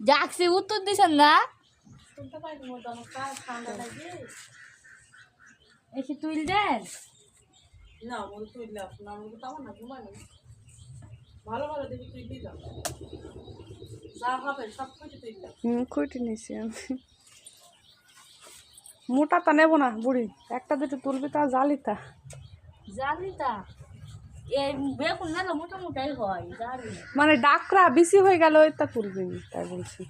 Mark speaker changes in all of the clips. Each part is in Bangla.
Speaker 1: ডাকছি উত্তর দিছেন না? এসে দেন
Speaker 2: মনে তো না ঘুমাই না ভালো ভালো দেখি তুই দিলাম যা হবে সব কিছু তুইলাম
Speaker 3: হুম খুঁটি নিছি আমি। মোটাটা নেব না বুড়ি। একটা দুটো তুলবি তা জালিতা
Speaker 1: জানি
Speaker 3: মানে ডাকরা বেশি হয়ে গেল তা তুলবি না, তাই বলছি।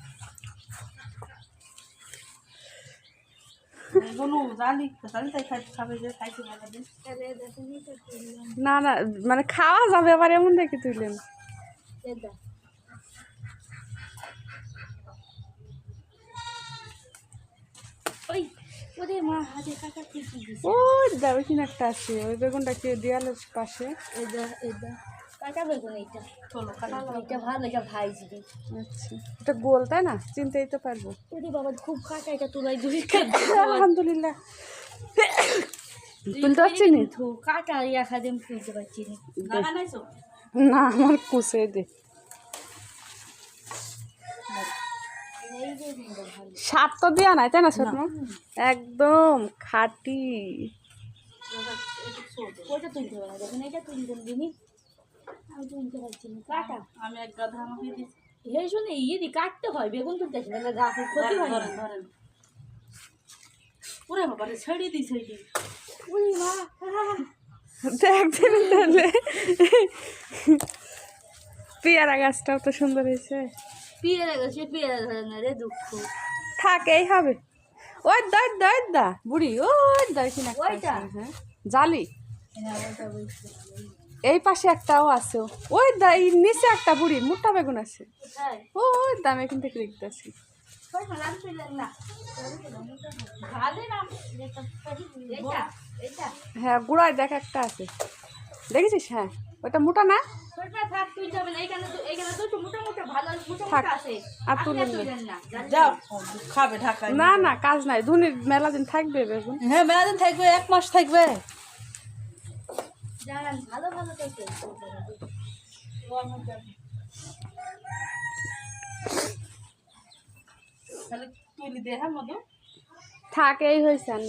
Speaker 2: বলু জানি জানি তাই খাই খাবে যে খাইতে ভালো দিন
Speaker 3: না না মানে খাওয়া যাবে আবার এমন দেখে তুইলেন
Speaker 1: ওই ওরে মা হাতে কাকা কি কি দিছে
Speaker 3: ওই একটা আছে ওই বেগুনটা কি দেয়ালের পাশে
Speaker 1: বেগুন এইটা। ভালো এটা
Speaker 3: আচ্ছা। এটা গোল তাই না? চিনতেই তো পারব।
Speaker 1: ওরে বাবা খুব এটা তুলাই
Speaker 3: আলহামদুলিল্লাহ। তুলতে পারছি নি?
Speaker 1: ইয়া খাদেম তুলতে পারছি না
Speaker 3: আমার কুসে দে। স্বাদ তো দেওয়া নাই তাই না ছোট একদম খাটি।
Speaker 1: আমি
Speaker 2: এক গাধা আমাকে
Speaker 1: এই শুনে ইয়ে দি কাটতে হয় বেগুন তুলতেছি না গাছের ক্ষতি হয়
Speaker 2: ধরেন ধরেন ওরে বাবা রে ছেড়ে দিই ছেড়ে
Speaker 1: উই মা
Speaker 3: দেখছেন তাহলে পেয়ারা গাছটাও তো সুন্দর হয়েছে।
Speaker 1: গাছে না রে দুঃখ।
Speaker 3: থাক এই হবে। ওই দই দই দা বুড়ি ওই দই কিনা
Speaker 1: ওইটা?
Speaker 3: হ্যাঁ। জালি।
Speaker 1: হ্যাঁ
Speaker 3: এই পাশে একটাও আছে। ওই দা এই নিচে একটা বুড়ি মোটা বেগুন আছে।
Speaker 1: হ্যাঁ
Speaker 3: ওই দাম এখান থেকে দেখতেছি হ্যাঁ গুড়ায় দেখ একটা আছে। দেখেছিস? হ্যাঁ। ওটা মোটা না? না।
Speaker 1: না।
Speaker 2: যাও
Speaker 3: না না কাজ নাই। ধুনির মেলা দিন থাকবে বেগুন।
Speaker 2: হ্যাঁ মেলা দিন থাকবে এক মাস থাকবে।
Speaker 1: ভালো ভালো থেকে
Speaker 2: হ্যাঁ
Speaker 3: থাক এই হয়েছে আর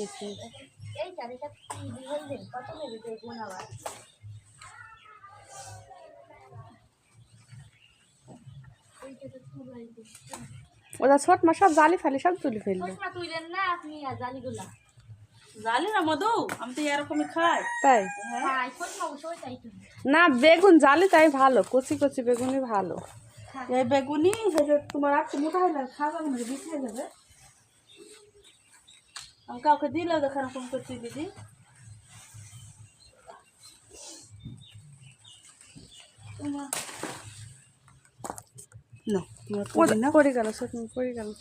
Speaker 1: দেখুন
Speaker 3: ওটা ছোট মা সব জালি ফালি সব তুলে ফেলবে
Speaker 1: ছোটমা তুইলেন না আপনি আর জালিগুলা।
Speaker 2: জানি না মধু আমি তো এরকমই খাই।
Speaker 3: তাই?
Speaker 1: হ্যাঁ।
Speaker 3: না বেগুন জালি তাই ভালো কচি কচি বেগুনই ভালো।
Speaker 2: এই বেগুনি এই যে তোমার একটু মোটা হলে খাওয়া যাবে না বেশি হয়ে যাবে। আমি কাউকে দিলেও দেখো এরকম করছি দিদি। না।
Speaker 3: পড়ে গেল ছোট মা পড়ে গেল।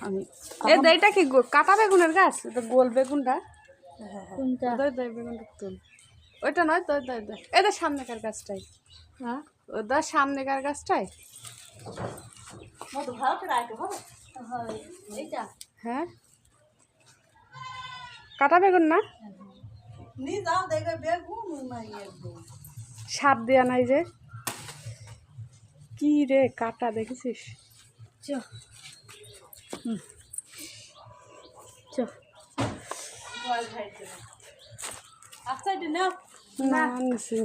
Speaker 2: আমি
Speaker 3: এইটা কি গো- কাটা বেগুনের গাছ? এটা গোল বেগুনটা?
Speaker 1: কোনটা?
Speaker 3: দই দই বেগুনটা তুল। ওইটা নয় দই দই দই। এটা সামনেকার গাছটাই।
Speaker 1: হ্যাঁ?
Speaker 3: ওটা সামনেকার গাছটাই।
Speaker 1: হয়? এইটা।
Speaker 3: হ্যাঁ? কাটা বেগুন না?
Speaker 2: নি যাও দেখবে বেগুন নাই একদম।
Speaker 3: সার দেওয়া নাই যে। কি রে কাটা দেখেছিস?
Speaker 1: চ। চ।
Speaker 2: আচ্ছা
Speaker 3: না নিছি